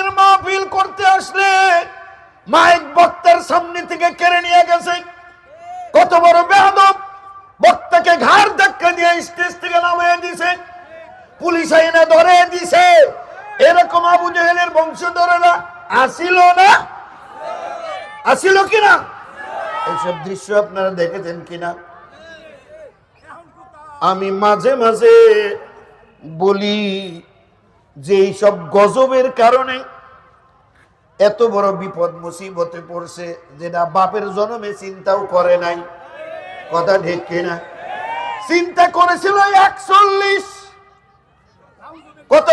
কোরআনের মাহফিল করতে আসলে মাইক বক্তার সামনে থেকে কেড়ে নিয়ে গেছে। কত বড় বেহাদব বক্তাকে ঘাড় ধাক্কা দিয়ে স্টেজ থেকে নামিয়ে দিছে। পুলিশ আইনে ধরে দিছে। এরকম আবু জেহেলের বংশধরেরা আসিল না? আসিল কিনা? এইসব দৃশ্য আপনারা দেখেছেন কিনা? আমি মাঝে মাঝে বলি যে এইসব গজবের কারণে এত বড় বিপদ মুসিবতে পড়ছে যেটা বাপের জন্মে চিন্তাও করে নাই। কথা ঠিক কিনা চিন্তা করেছিল একচল্লিশ। কত?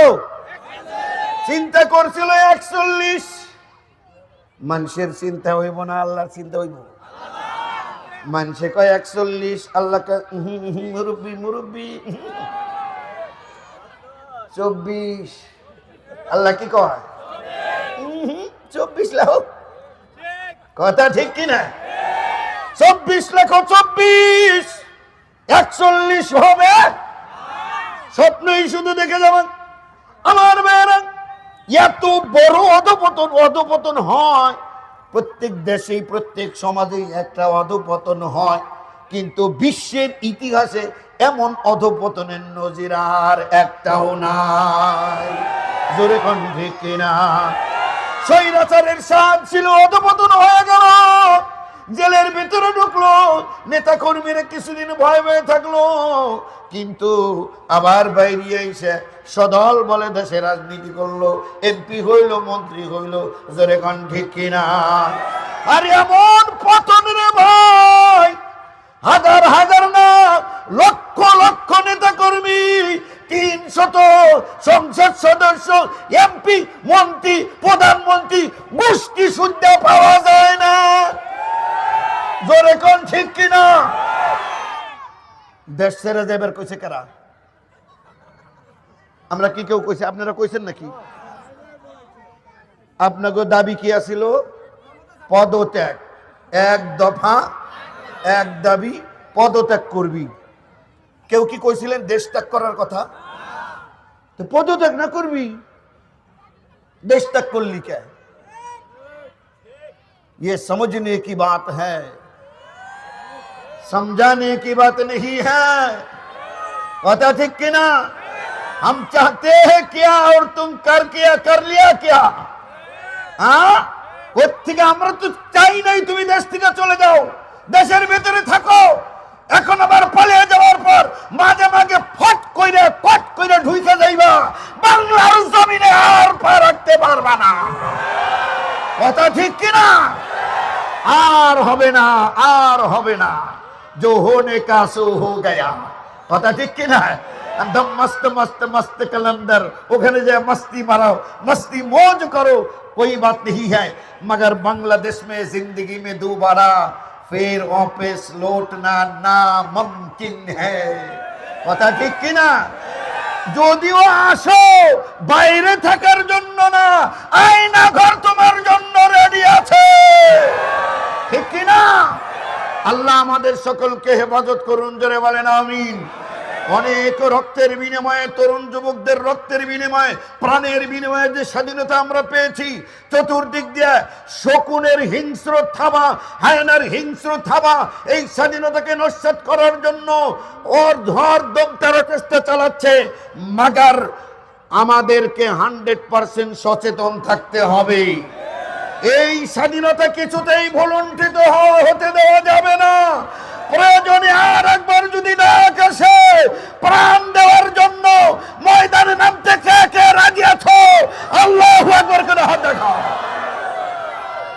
চিন্তা করছিল একচল্লিশ। মানুষের চিন্তা হইব না, আল্লাহর চিন্তা হইব। মানুষে কয় একচল্লিশ আল্লাহ মুরব্বি মুরব্বি চব্বিশ। আল্লাহ কি কয়? চব্বিশ লাখ। কথা ঠিক কিনা চব্বিশ লাখ চব্বিশ। একচল্লিশ হবে। স্বপ্নই শুধু দেখে যাবেন। আমার মেয়েরা, এত বড় অধপতন অধপতন হয়। প্রত্যেক দেশেই, প্রত্যেক সমাজেই একটা অধপতন হয়। কিন্তু বিশ্বের ইতিহাসে এমন অধপতনের নজির আর একটাও নাই। জোরে কোন, ঠিক কিনা? স্বৈরাচারের সাপ ছিল অধপতন হয়ে গেল। জেলের ভিতরে ঢুকলো নেতা কর্মীরা কিছুদিন ভয় ভয়ে থাকল। কিন্তু আবার বাইরে এসে সদল বলে দেশে রাজনীতি করল, এমপি হইল, মন্ত্রী হইল, জোরে কন, ঠিক কিনা? আর এমন পতন রে ভাই, হাজার হাজার না, লক্ষ সংসদ সদস্য এমপি মন্ত্রী, প্রধানমন্ত্রী, মুষ্টি শুদ্ধা পাওয়া যায় না। জোরে কোন ঠিক কিনা? দেশ ছেড়ে যাবার কইছে কারা? আমরা কি কেউ কইছে? আপনারা কইছেন নাকি? আপনাকে দাবি কি আছিল? পদত্যাগ। এক দফা এক দাবি, পদত্যাগ করবি। কেউ কি কইছিলেন দেশ ত্যাগ করার কথা? তো পদত্যাগ না করবি देश तक कुल्ली क्या है ये समझने की बात है समझाने की बात नहीं है पता ठीक कि ना हम चाहते हैं क्या और तुम कर किया कर लिया क्या হ্যাঁ ওর থেকে আমরা তো চাই নাই তুমি দেশ থেকে চলে যাও দেশের বাংলার জমিনে আর পা রাখতে পারবা না কথা ঠিক কিনা আর হবে না আর হবে না जो होने का सो हो गया কথা ঠিক কিনা একদম মস্ত মস্ত মস্ত कलंदर ওখানে যে मस्ती मारो मस्ती मौज करो कोई बात नहीं है मगर बांग्लादेश में जिंदगी में दोबारा फिर वापस लौटना नामुमकिन है কথা ঠিক কিনা যদিও আসো, বাইরে থাকার জন্য না আয়না ঘর তোমার জন্য রেডি আছে। ঠিক কিনা? আল্লাহ আমাদের সকলকে হেফাজত করুন, জোরে বলেন, আমিন। অনেক রক্তের বিনিময়ে, তরুণ যুবকদের রক্তের বিনিময়ে, প্রাণের বিনিময়ে যে স্বাধীনতা আমরা পেয়েছি, চতুর্দিক দিয়ে শকুনের হিংস্র থাবা, হায়নার হিংস্র থাবা, এই স্বাধীনতাকে নস্বাত করার জন্য ওর ধর চেষ্টা চালাচ্ছে। মাগার আমাদেরকে হান্ড্রেড পার্সেন্ট সচেতন থাকতে হবে। এই স্বাধীনতা কিছুতেই ভলুণ্ঠিত হতে দেওয়া যাবে না। প্রয়োজনে আর একবার যদি না আসে, প্রাণ দেওয়ার জন্য ময়দানে নামতে কে কে রাজি আছো? আল্লাহ একবার করে হাত দেখা